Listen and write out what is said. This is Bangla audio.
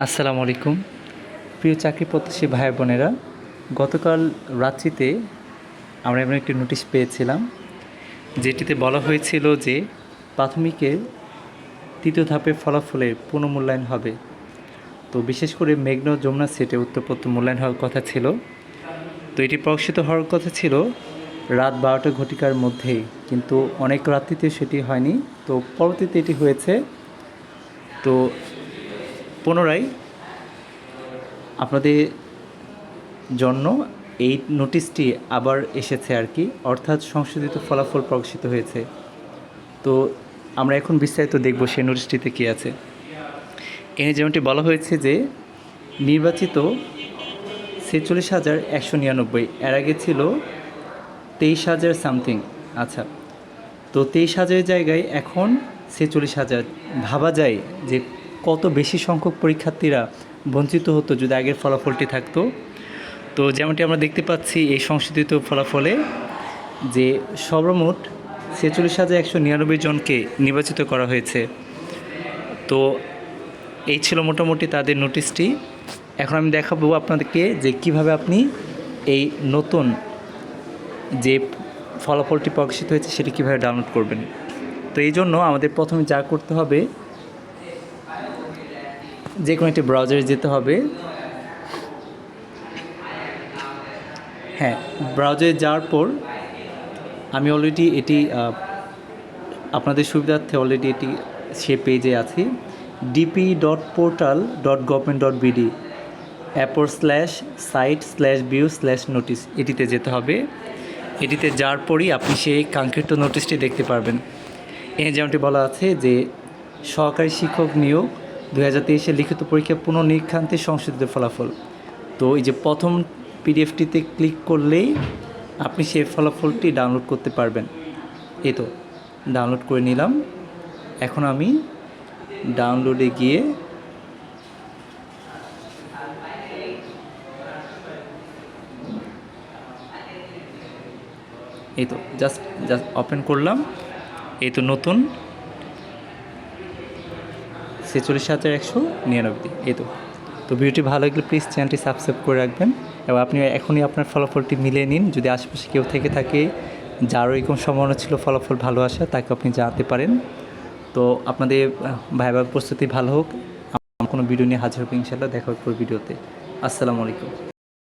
আসসালামু আলাইকুম। প্রিয় চাকরি প্রত্যাশী ভাই বোনেরা, গতকাল রাত্রিতে আমরা এমন একটি নোটিশ পেয়েছিলাম, যেটিতে বলা হয়েছিল যে প্রাথমিকের তৃতীয় ধাপের ফলাফলের পুনর্মূল্যায়ন হবে। তো বিশেষ করে মেঘনা যমুনা সেটে উত্তরপত্র মূল্যায়ন হওয়ার কথা ছিল। তো এটি প্রকাশিত হওয়ার কথা ছিল রাত বারোটা ঘটিকার মধ্যেই কিন্তু অনেক রাত্রিতে সেটি হয়নি। তো পরবর্তীতে এটি হয়েছে। তো পুনরায় আপনাদের জন্য এই নোটিশটি আবার এসেছে আর কি, অর্থাৎ সংশোধিত ফলাফল প্রকাশিত হয়েছে। তো আমরা এখন বিস্তারিত দেখব সেই নোটিশটিতে কী আছে। এখানে যেমনটি বলা হয়েছে যে, নির্বাচিত ছেচল্লিশ হাজার একশো নিরানব্বই, এর আগে ছিল তেইশ হাজার সামথিং আচ্ছা। তো তেইশ হাজারের জায়গায় এখন ছেচল্লিশ হাজার। ভাবা যায় যে কত বেশি সংখ্যক পরীক্ষার্থীরা বঞ্চিত হতো যদি আগের ফলাফলটি থাকতো? তো যেমনটি আমরা দেখতে পাচ্ছি এই সংশোধিত ফলাফলে যে সর্বমোট ছেচল্লিশ হাজার একশো নিরানব্বই জনকে নির্বাচিত করা হয়েছে। তো এই ছিল মোটামুটি তাদের নোটিশটি। এখন আমি দেখাবো আপনাদেরকে যে কীভাবে আপনি এই নতুন যে ফলাফলটি প্রকাশিত হয়েছে সেটি কীভাবে ডাউনলোড করবেন। তো এই জন্য আমাদের প্রথমে যা করতে হবে যে কোনো একটি ব্রাউজারে যেতে হবে। হ্যাঁ ব্রাউজারে যাওয়ার পর আমি অলরেডি এটি আপনাদের সুবিধার্থে অলরেডি এটি সে পেজে আছি। DP dot portal dot government dot BD অ্যাপর slash site slash view slash notice এটিতে যেতে হবে। এটিতে যাওয়ার পরই আপনি সেই কাঙ্ক্ষিত নোটিশটি দেখতে পারবেন। এ যেমনটি বলা আছে যে সহকারী শিক্ষক নিয়োগ দু হাজার তেইশে লিখিত পরীক্ষা পুনর্নিরীক্ষান্তে সংশোধিত ফলাফল। তো এই যে প্রথম পিডিএফটিতে ক্লিক করলেই আপনি সেই ফলাফলটি ডাউনলোড করতে পারবেন। এই তো, ডাউনলোড করে নিলাম। এখন আমি ডাউনলোডে গিয়ে এই তো, জাস্ট জাস্ট ওপেন করলাম। এই তো নতুন। ছেচল্লিশ হাজার একশো নিরানব্বই, এই তো। তো ভিডিওটি ভালো লাগলে প্লিজ চ্যানেলটি সাবস্ক্রাইব করে রাখবেন এবং আপনি এখনই আপনার ফলাফলটি মিলিয়ে নিন। যদি আশেপাশে কেউ থেকে থাকে, যারও এরকম সম্ভাবনা ছিল ফলাফল ভালো আসা, তাকে আপনি জানাতে পারেন। তো আপনাদের ভাইবার প্রস্তুতি ভালো হোক। আমার কোনো ভিডিও নিয়ে হাজির হোক ইনশাল্লাহ দেখা পর ভিডিওতে আসসালামু আলাইকুম।